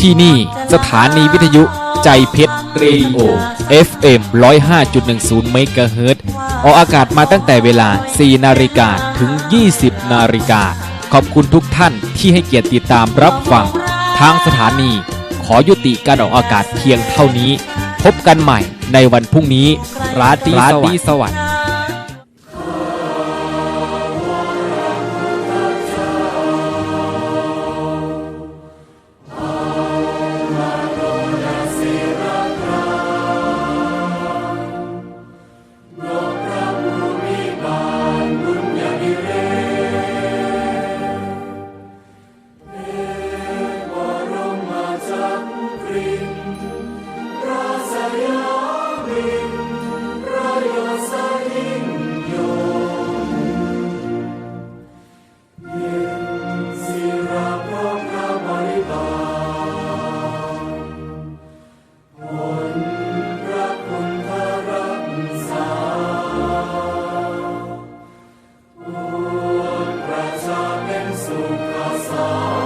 ที่นี่สถานีวิทยุใจเพชรเรดิโอ FM 105.10เมกะเฮิรตออกอากาศมาตั้งแต่เวลา 4 นาฬิกาถึง 20 นาฬิกา ขอบคุณทุกท่านที่ให้เกียรติติดตามรับฟัง ทางสถานี ขอยุติการออกอากาศเพียงเท่านี้ พบกันใหม่ในวันพรุ่งนี้ ราตรีสวัสดิ์ Ісу казав.